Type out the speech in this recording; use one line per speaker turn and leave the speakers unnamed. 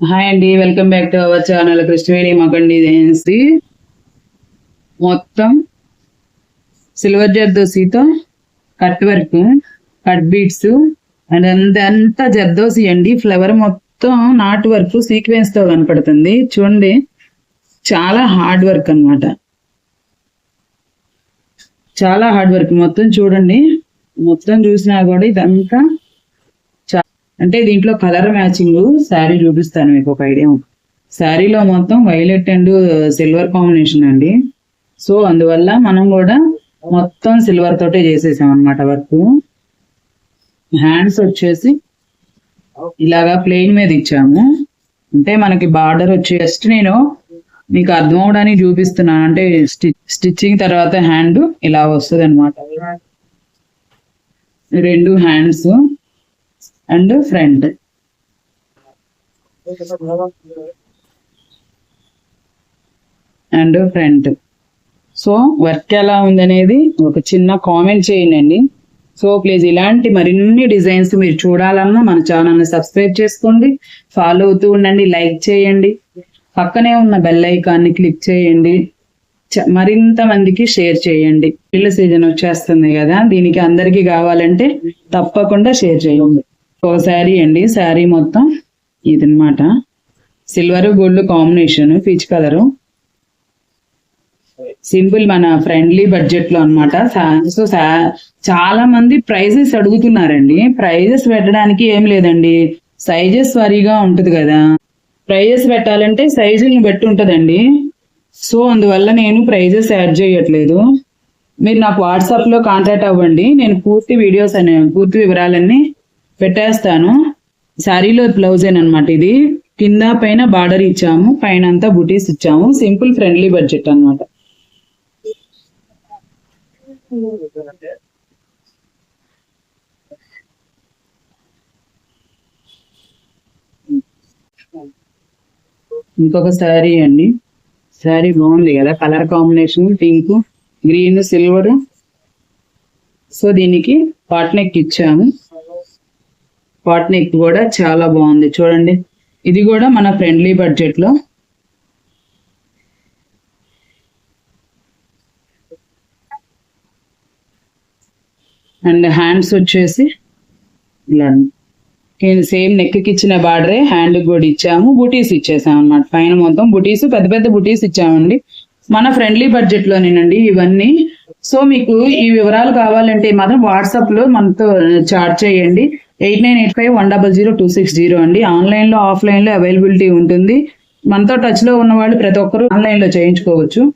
Hi అండి welcome back to our channel Krishnaveni Magan designs మొత్తం silver జర్దోసితో cut work cut beads and అంత అంతా జర్దోసి అండి ఫ్లవర్ మొత్తం నాట్ వర్క్ సీక్వెన్స్తో కనపడుతుంది. చూడండి చాలా హార్డ్ వర్క్ అన్నమాట. చాలా హార్డ్ వర్క్ మొత్తం చూడండి. మొత్తం చూసినా కూడా ఇదంతా అంటే దీంట్లో కలర్ మ్యాచింగ్ శారీ చూపిస్తాను మీకు ఒక ఐడియా. శారీలో మొత్తం వైలెట్ అండ్ సిల్వర్ కాంబినేషన్ అండి. సో అందువల్ల మనం కూడా మొత్తం సిల్వర్ తోటే చేసేసాం అనమాట వర్క్. హ్యాండ్స్ వచ్చేసి ఇలాగా ప్లెయిన్ మీద ఇచ్చాము. అంటే మనకి బార్డర్ వచ్చి జస్ట్ నేను మీకు అర్థం అవడానికి చూపిస్తున్నాను. అంటే స్టిచ్చింగ్ తర్వాత హ్యాండ్ ఇలా వస్తుంది అనమాట రెండు hands. And front. And front. So work ఎలా ఉందనేది ఒక చిన్న కామెంట్ చేయండి సో ప్లీజ్ ఇలాంటి మరిన్ని డిజైన్స్ మీరు చూడాలన్నా మన ఛానల్ని సబ్స్క్రైబ్ చేసుకోండి. ఫాలో అవుతూ ఉండండి లైక్ చేయండి. పక్కనే ఉన్న బెల్ ఐకాన్ని క్లిక్ చేయండి. చ- మరింత మందికి షేర్ చేయండి. పిల్ల సీజన్ వచ్చేస్తుంది కదా దీనికి అందరికీ కావాలంటే తప్పకుండా షేర్ చేయండి. ఒక శారీ అండి. శారీ మొత్తం ఇదనమాట silver gold combination peach colour. Simple మన ఫ్రెండ్లీ బడ్జెట్లో అనమాట సో చాలా మంది ప్రైజెస్ అడుగుతున్నారండి. ప్రైజెస్ పెట్టడానికి ఏం లేదండి. సైజెస్ వారీగా ఉంటుంది కదా. ప్రైజెస్ పెట్టాలంటే సైజుని బట్టి ఉంటుందండి. సో అందువల్ల నేను ప్రైజెస్ యాడ్ చేయట్లేదు. మీరు నాకు వాట్సాప్లో కాంటాక్ట్ అవ్వండి. నేను పూర్తి వీడియోస్ అనే పూర్తి వివరాలన్నీ పెట్టేస్తాను. శారీలో బ్లౌజ్ అనమాట ఇది. కింద పైన బార్డర్ ఇచ్చాము. పైన అంతా బుటీస్ ఇచ్చాము. సింపుల్ ఫ్రెండ్లీ బడ్జెట్ అన్నమాట. ఇంకొక శారీ అండి. శారీ బాగుంది కదా. Colour combination pink green silver. So దీనికి పాట్నెక్ ఇచ్చాము. పాట్ నెక్ కూడా చాలా బాగుంది. చూడండి. ఇది కూడా మన ఫ్రెండ్లీ బడ్జెట్లో అండ్ హ్యాండ్స్ వచ్చేసి ఇలా సేమ్ నెక్కి ఇచ్చిన బార్డరే హ్యాండ్ కూడా ఇచ్చాము. బుటీస్ ఇచ్చేసాం అన్నమాట. పైన మొత్తం బుటీస్ పెద్ద పెద్ద బుటీస్ ఇచ్చామండి. మన ఫ్రెండ్లీ బడ్జెట్ లోనేనండి ఇవన్నీ. సో మీకు ఈ వివరాలు కావాలంటే మాత్రం వాట్సాప్లో మనతో చాట్ చేయండి. Eight nine eight five one double zero two six zero అండి. ఆన్లైన్లో ఆఫ్లైన్లో ఆఫ్లైన్లో అవైలబిలిటీ ఉంటుంది. మనతో టచ్లో ఉన్న వాళ్ళు ప్రతి ఒక్కరు ఆన్లైన్లో చేయించుకోవచ్చు.